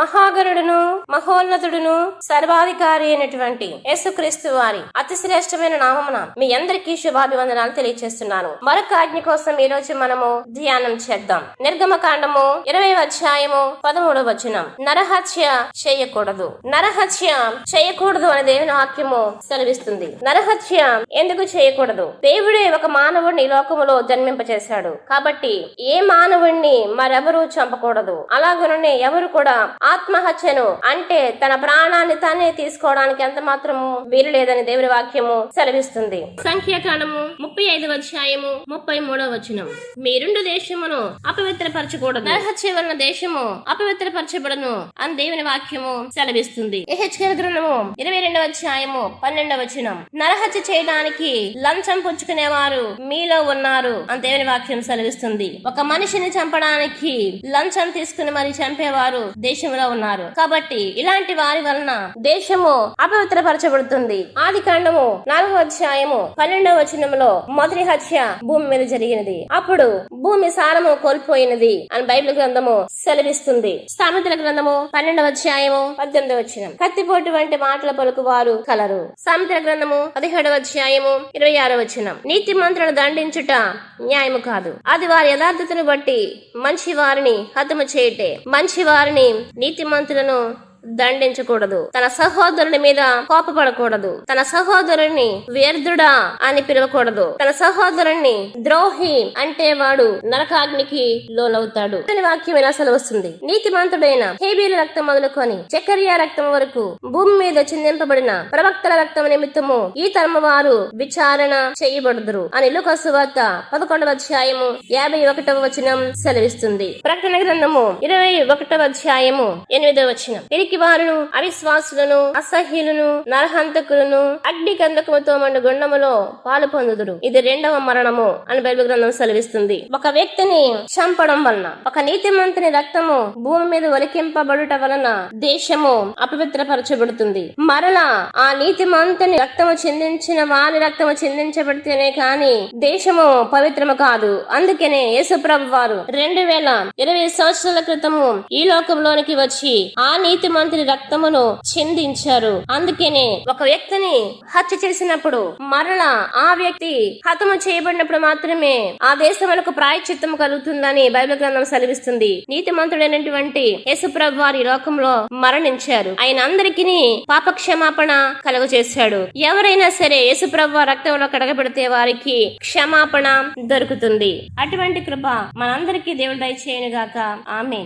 Maha మహాగణుడును మహోన్నతుడును సర్వాధికారి అయినటువంటి యేసుక్రీస్తు వారి అతి శ్రేష్టమైన నామమున మీ అందరికీ శుభాభివందనాలు తెలియజేస్తున్నాను మరొక ఆజ్ఞ కోసం ఈ రోజు మనము ధ్యానం చేద్దాం. నిర్గమ కాండము ఇరవై అధ్యాయము పదమూడవ వచనం. నరహత్య చేయకూడదు. నరహత్య చేయకూడదు అనే దేవుని వాక్యము సెలవిస్తుంది. నరహత్య ఎందుకు చేయకూడదు? దేవుడే ఒక మానవుడిని లోకములో జన్మింపచేశాడు. కాబట్టి ఏ మానవుణ్ణి మరెవరూ చంపకూడదు. అలాగనే ఎవరు కూడా ఆత్మ ఆత్మహత్యను అంటే తన ప్రాణాన్ని తానే తీసుకోవడానికి ఎంత మాత్రము వీలు లేదని దేవుని వాక్యము సెలవిస్తుంది. సంఖ్యాకాండము ముప్పై ఐదు అధ్యాయము ముప్పై మూడవ వచనం. మీరుండు దేశమును అపవిత్రపరచకూడదు. నరహత్య వలన దేశము అపవిత్రపరచబడను అని దేవుని వాక్యము సెలవిస్తుంది. ఎహెచ్కేల్ గ్రంథము ఇరవై రెండవ అధ్యాయము పన్నెండవ వచనం. నరహత్య చేయడానికి లంచం పుచ్చుకునేవారు మీలో ఉన్నారు అని దేవుని వాక్యం సెలవిస్తుంది. ఒక మనిషిని చంపడానికి లంచం తీసుకుని మరి చంపేవారు దేశంలో ఉన్నారు కాబట్టి ఇలాంటి వారి వలన దేశము అపవిత్రపరచబడుతుంది. ఆది కాండము నాలుగో అధ్యాయము పన్నెండవ వచనంలో మొదటి హత్య భూమి మీద జరిగినది. అప్పుడు భూమి సారము కోల్పోయినది అని బైబిల్ గ్రంథము సెలవిస్తుంది. సామెతల గ్రంథము పన్నెండవ అధ్యాయము పద్దెనిమిదవ వచనం. కత్తిపోటు వంటి మాటల పలుకు వారు కలరు. సామెతల గ్రంథము పదిహేడవ అధ్యాయము ఇరవై ఆరో వచనం. నీతి మంత్రులను దండించుట న్యాయము కాదు. అది వారి యథార్థతను బట్టి మంచి వారిని హతము చేయటే మంచి వారిని నీతి మంత్రులను దండించకూడదు. తన సహోదరుని మీద కోపపడకూడదు. తన సహోదరుని వ్యర్థుడా అని పిలవకూడదు. తన సహోదరుణ్ణి ద్రోహి అంటే వాడు నరకాగ్నికి లోనవుతాడు. అతని వాక్యం ఇలా సెలవుస్తుంది? నీతిమంతుడైన హేబీల రక్తం మొదలుకొని చక్కరియా రక్తం వరకు భూమి మీద చిందింపబడిన ప్రవక్తల రక్తం నిమిత్తము ఈ తరము వారు విచారణ చేయబడదురు అని లుకసు వార్త పదకొండవ అధ్యాయము యాభై ఒకటవ వచనం సెలవిస్తుంది. ప్రకటన గ్రంథము ఇరవై ఒకటవ అధ్యాయము ఎనిమిదవ వచనం. వీరికి వారును అవిశ్వాసులను అసహ్యులను నరహంతకులను అగ్ని కందకముతో మండు గుండములో పాలు పొందుదురు. ఇది రెండవ మరణము అని బైబిల్ గ్రంథం సెలవిస్తుంది. ఒక వ్యక్తిని చంపడం వలన ఒక నీతిమంతుని రక్తము భూమి మీద ఒలికింపబడుట వలన దేశము అపవిత్రపరచబడుతుంది. మరలా ఆ నీతిమంతుని రక్తము చిందించిన వారి రక్తము చిందించబడితేనే కాని దేశము పవిత్రము కాదు. అందుకనే యేసుప్రభు వారు రెండు వేల ఇరవై సంవత్సరాల క్రితము ఈ లోకంలోనికి వచ్చి ఆ నీతిమంతుని రక్తమును చిందించారు. అందుకనే ఒక వ్యక్తిని హత్య చేసినప్పుడు మరలా ఆ వ్యక్తి హతము చేయబడినప్పుడు మాత్రమే ఆ దేశములకు ప్రాయచిత్తం కలుగుతుందని బైబిల్ గ్రంథం సెలవిస్తుంది. నీతిమంతుడైనటువంటి యేసుప్రభు వారి లోకంలో మరణించారు. ఆయన అందరికీ పాప క్షమాపణ కలుగు చేశాడు ఎవరైనా సరే యేసుప్రభు రక్తంలో కడగబెడితే వారికి క్షమాపణ దొరుకుతుంది. అటువంటి కృప మనందరికీ దేవుడు దయచేయను గాక ఆమె